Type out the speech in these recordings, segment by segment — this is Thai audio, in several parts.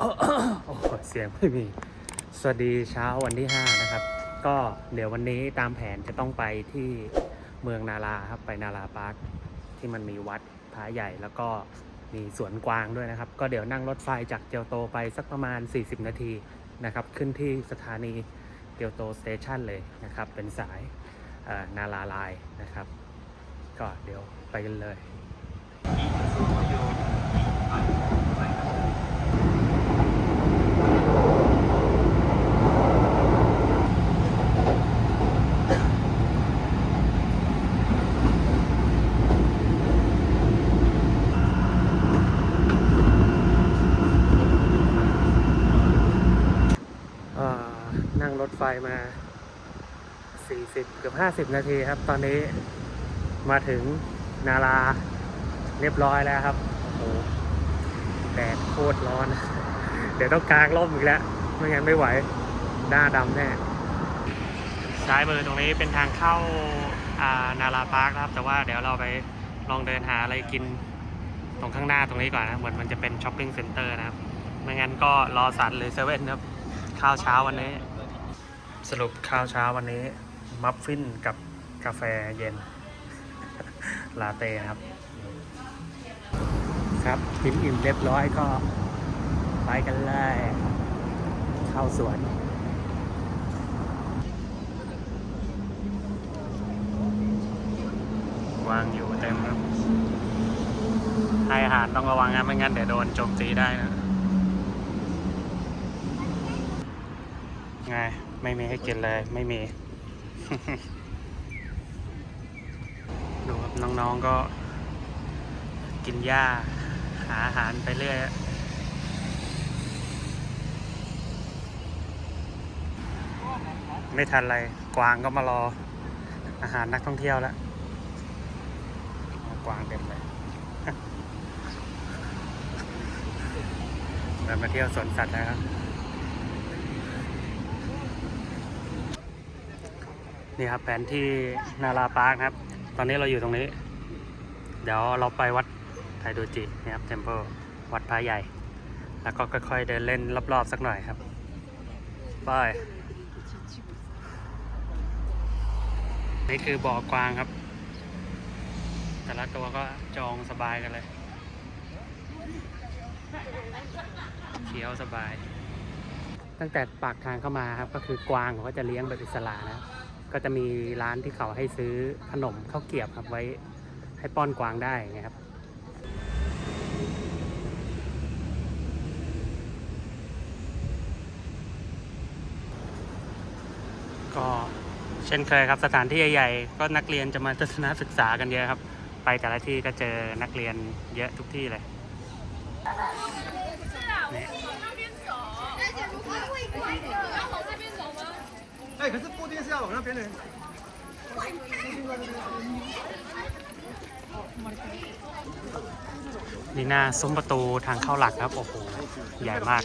สดีโอ้โหเสียงไม่มี สวัสดีเช้าวันที่ 5 นะครับ ก็เดี๋ยววันนี้ตามแผนจะต้องไปที่เมืองนาราครับ ไปนาราปาร์คที่มันมีวัดพระใหญ่แล้วก็มีสวนกวางด้วยนะครับ ก็เดี๋ยวนั่งรถไฟจากเกียวโตไปสักประมาณ 40 นาทีนะครับ ขึ้นที่สถานีเกียวโตสเตชันเลยนะครับ เป็นสายนาราไลน์นะครับ ก็เดี๋ยวไปกันเลย เอ่อ นั่งรถไฟมา 40 เกือบ 50 นาทีครับ ตอนนี้มาถึงนาราเรียบร้อยแล้วครับ โอ้โห แดดโคตรร้อน เดี๋ยวต้องกางร่มอีกแล้ว ไม่งั้นไม่ไหว หน้าดำแน่ ซ้ายมือตรงนี้เป็นทางเข้าอานาราพาร์คครับ แต่ว่าเดี๋ยวเราไปลองเดินหาอะไรกินตรงข้างหน้าตรงนี้ก่อนนะ เหมือนมันจะเป็นช้อปปิ้งเซ็นเตอร์นะครับ ไม่งั้นก็รอสันหรือเซเว่นครับ ข้าวเช้าวันนี้ สรุปข้าวเช้าวันนี้ มัฟฟินกับกาแฟเย็น ลาเต้ครับ ครับกินอิ่มเรียบร้อยก็ ไปกันเลยเข้าสวนวางอยู่เต็มครับให้อาหารต้องระวังนะไม่งั้นเดี๋ยวโดนโจมตีได้นะ ไง ไม่มีให้กินเลย ไม่มี ดูครับน้องๆก็กินหญ้า หาอาหารไปเรื่อยไม่ทันไร กวางก็มารอ อาหารนักท่องเที่ยวแล้ว กวางเต็มเลยเรามาเที่ยวสวนสัตว์แล้วครับ นี่ครับแผนที่นาราปาร์คครับ ตอนนี้เราอยู่ตรงนี้ เดี๋ยวเราไปวัดไทโดจินะครับเทมเพลวัดพระใหญ่ แล้วก็ค่อยๆเดินเล่นรอบๆสักหน่อยครับไปนี่คือบ่อกวางครับ แต่ละตัวก็จองสบายกันเลยเคี้ยวสบาย ตั้งแต่ปากทางเข้ามาครับ ก็คือกวางเขาก็จะเลี้ยงแบบอิสระนะครับ ก็จะมีร้านที่เขาให้ซื้อขนมข้าวเกรียบครับไว้ให้ป้อนกวางได้นะครับก็เช่นเคยครับสถานที่ใหญ่ๆก็นักเรียนจะมาทัศนศึกษากันเยอะครับ ไปแต่ละที่ก็เจอนักเรียนเยอะทุกที่เลยนี่ 哎，可是固定是要往那边的。 นี่หน้าซุ้มประตูทางเข้าหลักครับ โอ้โห ใหญ่มาก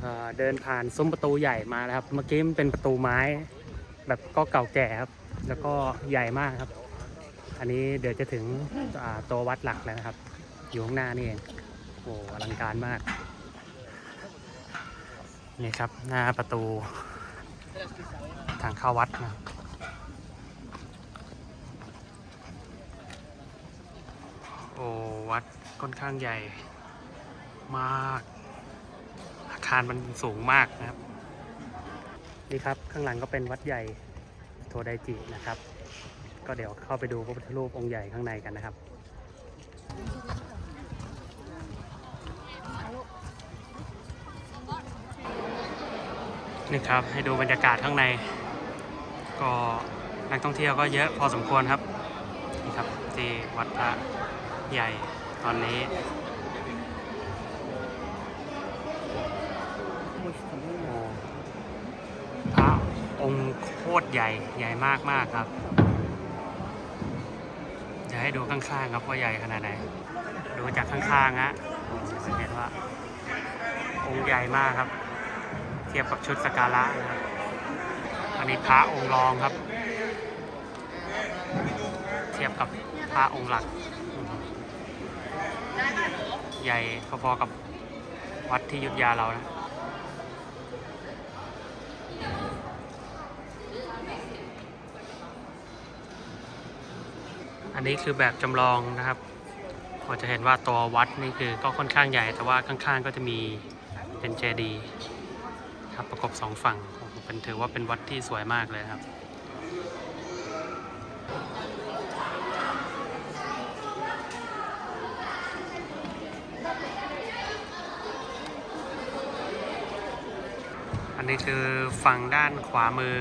เอ่อเดินผ่านซุ้มประตูใหญ่มาแล้วครับ เมื่อกี้มันเป็นประตูไม้ แบบก็เก่าแก่ครับ แล้วก็ใหญ่มากครับ อันนี้เดี๋ยวจะถึงอ่าตัววัดหลักแล้วนะครับ อยู่ข้างหน้านี่เอง โอ้โหอลังการมาก นี่ครับ หน้าประตูทางเข้าวัดนะโอ้วัดค่อนข้างใหญ่มาก อาคารมันสูงมากนะครับ นี่ครับข้างหลังก็เป็นวัดใหญ่โทไดจินะครับ ก็เดี๋ยวเข้าไปดูพระพุทธรูปองค์ใหญ่ข้างในกันนะครับ นี่ครับ ให้ดูบรรยากาศข้างใน ก็นักท่องเที่ยวก็เยอะพอสมควรครับนี่ครับที่วัดพระใหญ่ตอนนี้โอ้พระองค์โคตรใหญ่ใหญ่มากมากๆครับจะให้ดูข้างๆครับว่าใหญ่ขนาดไหนดูจากข้างๆฮะเห็นว่าองค์ใหญ่มากครับ เทียบกับชุดสการะนะครับอันนี้พระองค์รองครับ เทียบกับพระองค์หลัก ใหญ่พอๆกับวัดที่ยุทธยาเรานะอันนี้คือแบบจำลองนะครับพอจะเห็นว่าตัววัดนี่คือก็ค่อนข้างใหญ่ แต่ว่าข้างๆก็จะมีเป็นเจดีย์ ครับประกบสองฝั่งเป็นถือว่าเป็นวัดที่สวยมากเลยครับอันนี้คือฝั่งด้านขวามือ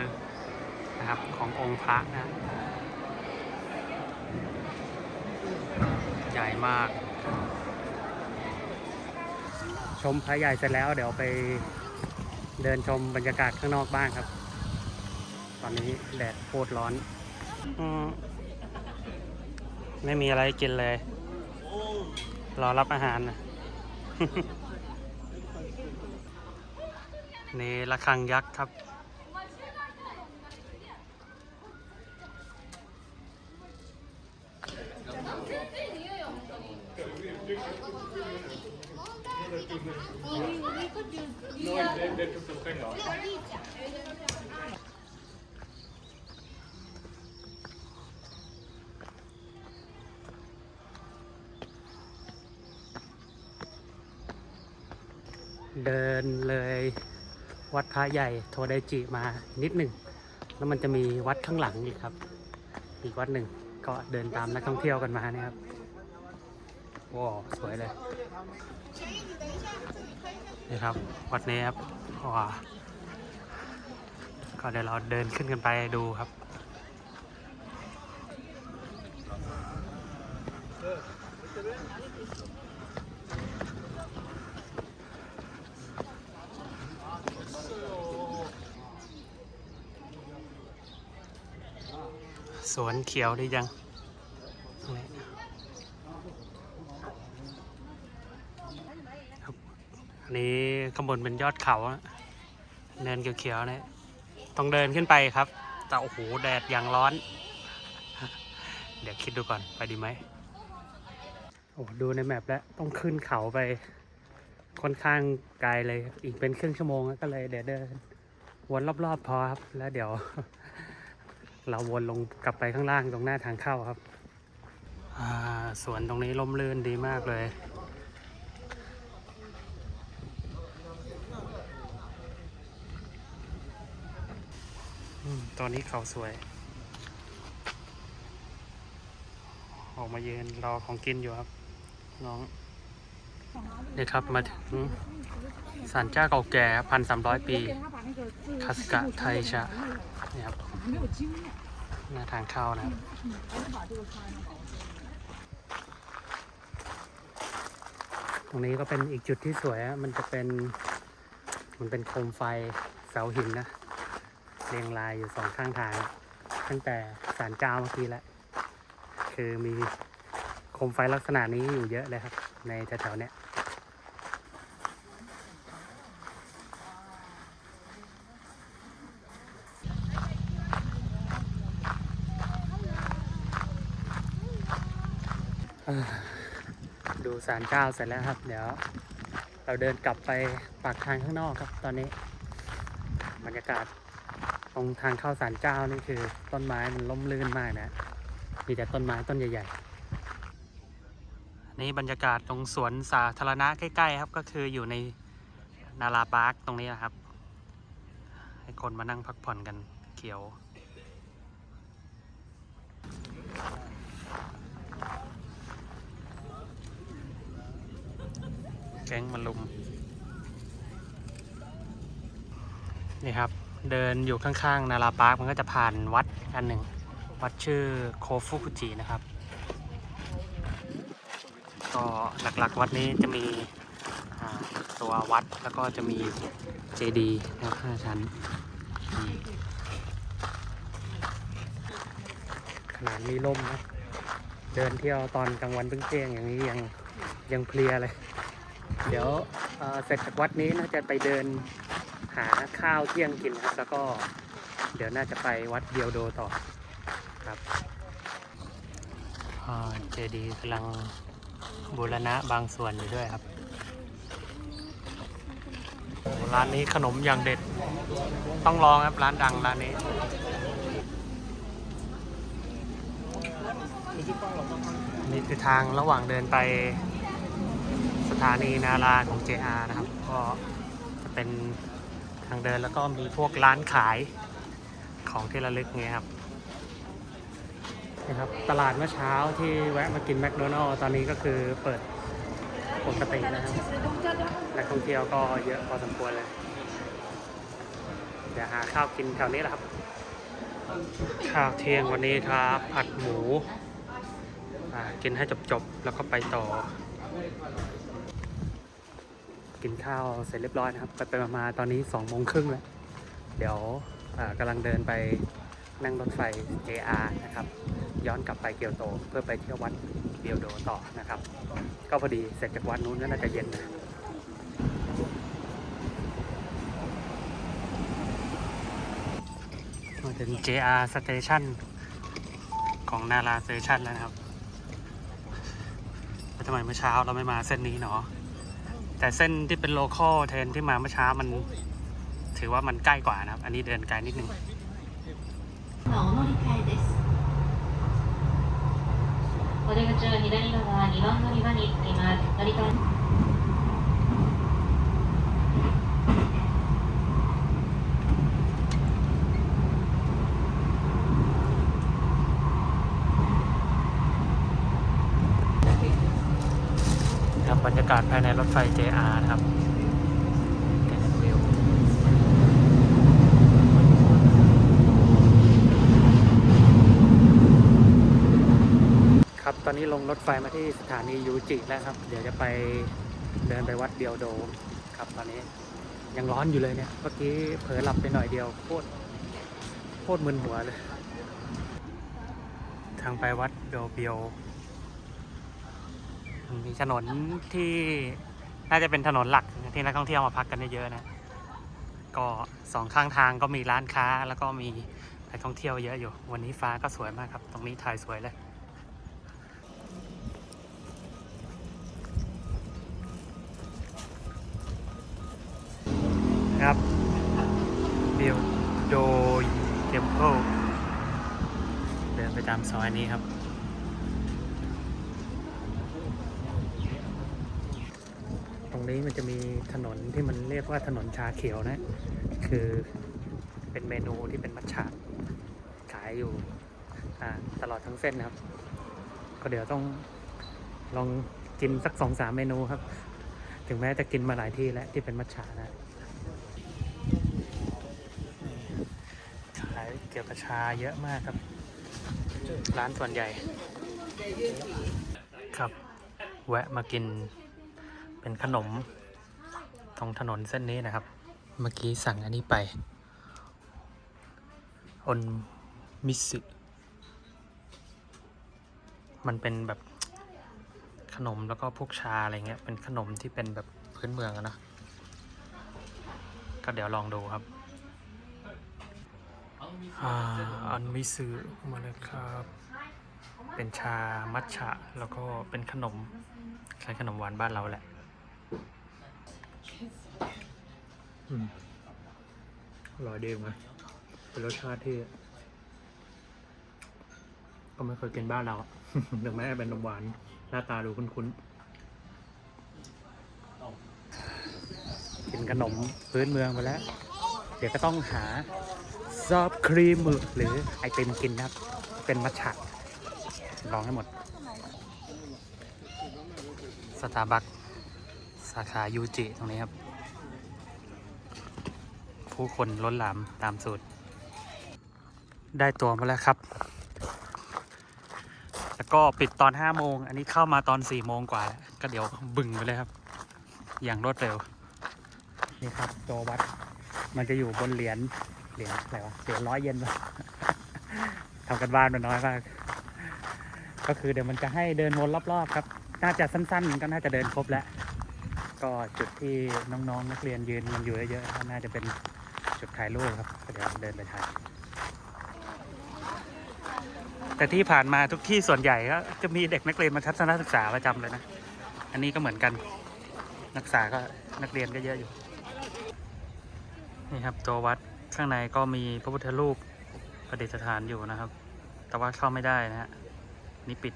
นะครับขององค์พระนะ ใหญ่มาก ชมพระใหญ่เสร็จแล้วเดี๋ยวไป เดินชมบรรยากาศข้างนอกบ้างครับ ตอนนี้แดดโคตรร้อนอไม่มีอะไรกินเลย รอรับอาหารนะนี่ระฆังยักษ์ครับ เดินเลยวัดพระใหญ่โทไดจิมานิดหนึ่ง แล้วมันจะมีวัดข้างหลังอีกครับ อีกวัดหนึ่งก็เดินตามนักท่องเที่ยวกันมาเนี่ยครับ ว้าวสวยเลยนี่ครับ วัดนี้ครับว้าก็เดี๋ยวเราเดินขึ้นกันไปดูครับสวนเขียวดีจังนี่ครับ อันนี้ข้างบนเป็นยอดเขาเนินเขียวๆนี่ต้องเดินขึ้นไปครับ แต่โอ้โหแดดอย่างร้อน เดี๋ยวคิดดูก่อนไปดีไหมโอ้ดูในแมปแล้วต้องขึ้นเขาไป ค่อนข้างไกลเลยอีกเป็นครึ่งชั่วโมงก็เลยเดี๋ยวเดิน วนรอบๆพอครับ แล้วเดี๋ยว เราวนลงกลับไปข้างล่างตรงหน้าทางเข้าครับสวนตรงนี้ร่มรื่นดีมากเลย ตอนนี้เขาสวย ออกมายืนรอของกินอยู่ครับ น้องเนี่ยครับมาถึงศาลเจ้าเก่าแก่พันสามร้อยปีคาสกะไทชะนี่ครับหน้าทางเข้านะครับตรงนี้ก็เป็นอีกจุดที่สวยอะมันจะเป็น มันเป็นโคมไฟเสาหินนะ เรียงรายอยู่สองข้างทาง ตั้งแต่ศาลเจ้าเมื่อกี้แล้วคือมีโคมไฟลักษณะนี้อยู่เยอะเลยครับ ในแถวๆเนี้ยดูสารเจ้าเสร็จแล้วครับ เดี๋ยว เราเดินกลับไปปากทางข้างนอกครับ ตอนนี้ บรรยากาศ ตรงทางเข้าสารเจ้านี่คือ ต้นไม้มันล่มลื่นมากนะ มีแต่ต้นไม้ต้นใหญ่ๆ นี่บรรยากาศตรงสวนสาธารณะใกล้ๆครับ ก็คืออยู่ในนาราปาร์คตรงนี้นะครับ ให้คนมานั่งพักผ่อนกันเขียวแก๊งมาลุม นี่ครับ เดินอยู่ข้างๆ นาราปาร์คมันก็จะผ่านวัดอันหนึ่ง วัดชื่อโคฟุกุจินะครับ ก็หลักๆวัดนี้จะมีตัววัดแล้วก็จะมีเจดีย์นะครับห้าชั้นขนาดมีลมนะเดินเที่ยวตอนกลางวันเปรี้ยงอย่างนี้ยังยังเพลียเลย เดี๋ยวเอ่อเสร็จจากวัดนี้น่าจะไปเดิน หาข้าวเที่ยงกินครับ แล้วก็เดี๋ยวน่าจะไปวัดเดียวโดต่อครับเจดีย์กำลังบูรณะบางส่วนอยู่ด้วยครับร้านนี้ขนมอย่างเด็ด ต้องลองครับร้านดังร้านนี้นี่คือทางระหว่างเดินไปสถานีนาราของ JR นะครับ ก็จะเป็น ทางเดินแล้วก็มีพวกร้านขายของที่ระลึกเงี้ยครับนะครับ ตลาดเมื่อเช้าที่แวะมากินแมคโดนัลล์ตอนนี้ก็คือเปิดปกตินะครับนักท่องเที่ยวก็เยอะพอสมควรเลย เดี๋ยวหาข้าวกินแถวนี้แหละครับ ข้าวเที่ยงวันนี้ครับผัดหมูอ่ากินให้จบๆ แล้วก็ไปต่อ กินข้าวเสร็จเรียบร้อยนะครับ ไปไปมาตอนนี้สองโมงครึ่งแล้ว เดี๋ยวอ่ากำลังเดินไปนั่งรถไฟ JR นะครับ ย้อนกลับไปเกียวโต เพื่อไปเที่ยววัดเบียวโดต่อนะครับ ก็พอดีเสร็จจากวัดนู้นก็น่าจะเย็นนะมาถึง JR Station ของนาราสเตชันแล้วนะครับทำไมเมื่อเช้าเราไม่มาเส้นนี้เนาะ แต่เส้นที่เป็นโลคอลเทนที่มาเมื่อเช้ามันถือว่ามันใกล้กว่านะครับ อันนี้เดินไกลนิดนึง 今お乗り換えですお出口は左側2番乗り場に着きます乗り換え ากาศภายในรถไฟ JR นะครับเห็นวิวครับ ตอนนี้ลงรถไฟมาที่สถานียูจิแล้วครับ เดี๋ยวจะไปเดินไปวัดเดียวโดมครับตอนนี้ยังร้อนอยู่เลยเนี่ย เมื่อกี้เผลอหลับไปหน่อยเดียวโคตรโคตรมึนหัวเลย ทางไปวัดโดเบียว มีถนนที่น่าจะเป็นถนนหลักที่นักท่องเที่ยวมาพักกันเยอะๆนะ ก็สองข้างทางก็มีร้านค้าแล้วก็มีนักท่องเที่ยวเยอะอยู่ วันนี้ฟ้าก็สวยมากครับ ตรงนี้ถ่ายสวยเลยครับบิลโดยเทมเพลเดินไปตามซอยนี้ครับ ต รงนี้มันจะมีถนนที่มันเรียกว่าถนนชาเขียวนะ คือเป็นเมนูที่เป็นมัทฉะขายอยู่ตลอดทั้งเส้นนะครับ ก็เดี๋ยวต้องลองกินสักสองสามเมนูครับ ถึงแม้จะกินมาหลายที่แล้วที่เป็นมัทฉะนะขายเกี่ยวกับชาเยอะมากครับ ร้านส่วนใหญ่ ครับ แวะมากิน เป็นขนมตรงถนนเส้นนี้นะครับ เมื่อกี้สั่งอันนี้ไปอนมิสึมันเป็นแบบขนมแล้วก็พวกชาอะไรเงี้ย เป็นขนมที่เป็นแบบพื้นเมืองอะนะ ก็เดี๋ยวลองดูครับอันมิสึมาเลยครับ เป็นชามัทฉะ แล้วก็เป็นขนมคล้ายขนมหวานบ้านเราแหละ อืมอร่อยดีไหมเป็นรสชาติที่ ก็ไม่เคยกินบ้านเราถึงแม้เป็นนมหวาน หน้าตาดูคุ้นๆ กินขนมพื้นเมืองไปแล้ว เดี๋ยวก็ต้องหาซอฟต์ครีมหมึกหรือไอติมกินนะครับ เป็นมัทฉะลองให้หมด สตาร์บัคาขายูจิตรงนี้ครับ ผู้คนล้นหลามตามสูตร ได้ตัวมาแล้วครับ แล้วก็ปิดตอน5โมง อันนี้เข้ามาตอน4โมงกว่า ก็เดี๋ยวบึงไปเลยครับ อย่างรวดเร็ว นี่ครับตัววัด มันจะอยู่บนเหรียญ เหรียญอะไรวะ เหรียญร้อยเยนปะทำกันบ้านมันน้อยมากก็คือเดี๋ยวมันจะให้เดินวนรอบๆครับ น่าจะสั้นๆ ก็น่าจะเดินครบแล้ว ก็จุดที่น้องๆ นักเรียนยืนมันอยู่เยอะๆน่าจะเป็นจุดถ่ายรูปครับเดี๋ยวเดินไปถ่ายแต่ที่ผ่านมาทุกที่ส่วนใหญ่ก็จะมีเด็กนักเรียนมาทัศนศึกษาประจำเลยนะ อันนี้ก็เหมือนกัน นักศึกษาก็นักเรียนก็เยอะอยู่ นี่ครับตัววัดข้างในก็มีพระพุทธรูปประดิษฐานอยู่นะครับ แต่ว่าเข้าไม่ได้นะฮะนี่ปิด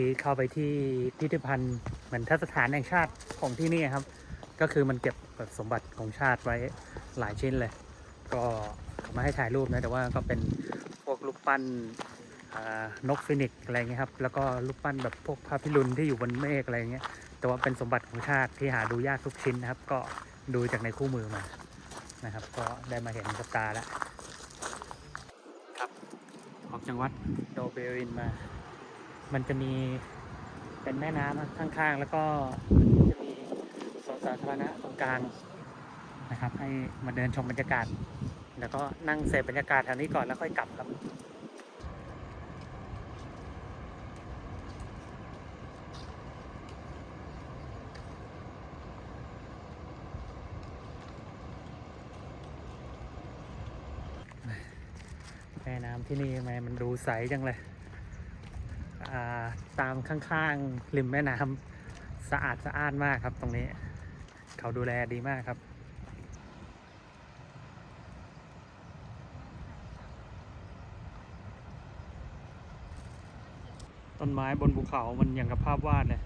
ที่เข้าไปที่พิพิธภัณฑ์เหมือนทัศนฐานแห่งชาติของที่นี่ครับ ก็คือมันเก็บแบบสมบัติของชาติไว้หลายชิ้นเลย ก็เอามาให้ถ่ายรูปนะแต่ว่าก็เป็นพวกรูปปั้นนกฟินิกอะไรเงี้ยครับ แล้วก็รูปปั้นแบบพวกพระพิรุณที่อยู่บนเมฆอะไรเงี้ย แต่ว่าเป็นสมบัติของชาติที่หาดูยากทุกชิ้นนะครับ ก็ดูจากในคู่มือมานะครับ ก็ได้มาเห็นกับตาแล้วครับออกจากวัดโดเบรินมา มันจะมีเป็นแม่น้ำข้างๆ แล้วก็จะมีสวนสาธารณะตรงกลางนะครับ ให้มาเดินชมบรรยากาศ แล้วก็นั่งเสพบรรยากาศแถวนี้ก่อนแล้วค่อยกลับครับแม่น้ำที่นี่ทำไมมันดูใสจังเลยาตามข้างๆริมแม่น้ำสะอาดสะอ้านมากครับตรงนี้ เขาดูแลดีมากครับต้นไม้บนภูเขามันอย่างกับภาพวาดเลย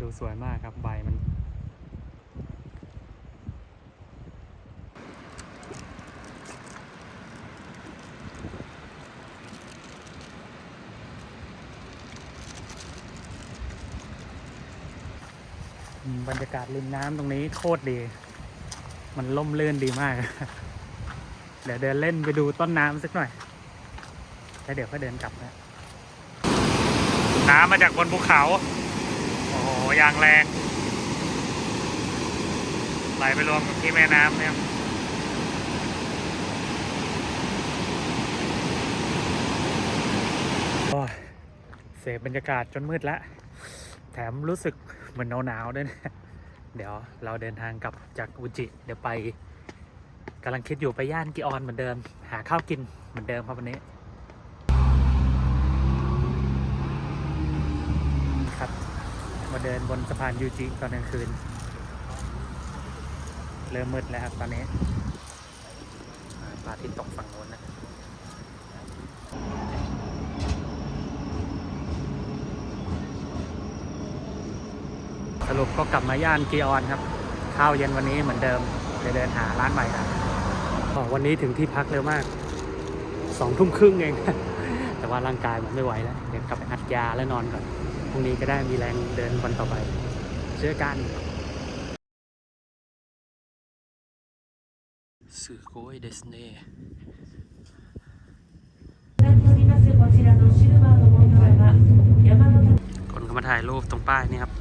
ดูสวยมากครับใบมัน บรรยากาศริมน้ำตรงนี้โคตรดี มันล่มเลื่นดีมาก เดี๋ยวเดินเล่นไปดูต้นน้ำสักหน่อย แล้วเดี๋ยวก็เดินกลับนะ น้ำมาจากบนภูเขา โอ้โหยางแรง ไหลไปรวมกับที่แม่น้ำเนี่ยโอ้ยเสพบรรยากาศจนมืดแล้ว แถมรู้สึก เหมือนหนาวๆด้วยนะเดี๋ยวเราเดินทางกลับจากอุจิ เดี๋ยวไปกำลังคิดอยู่ไปย่านกิออนเหมือนเดิม หาข้าวกินเหมือนเดิมครับวันนี้ ครับ มาเดินบนสะพานยูจิตอนกลางคืน เริ่มมืดแล้วครับตอนนี้อ่าทิตย์ตกฝั่งโน้นนะ รุปก็กลับมาย่านกีออนครับข้าวเย็นวันนี้เหมือนเดิมจะเดินหาร้านใหม่ครับวันนี้ถึงที่พักเร็วมากสองทุ่มครึ่งเอง แต่ว่าร่างกายมันไม่ไหวแล้ว เดี๋ยวกลับไปอัดยาแล้วนอนก่อนพรุ่งนี้ก็ได้มีแรงเดินวันต่อไปเจอกันสื่อกยเดสเน่คนก็มาถ่ายรูปตรงป้ายนี่ครับ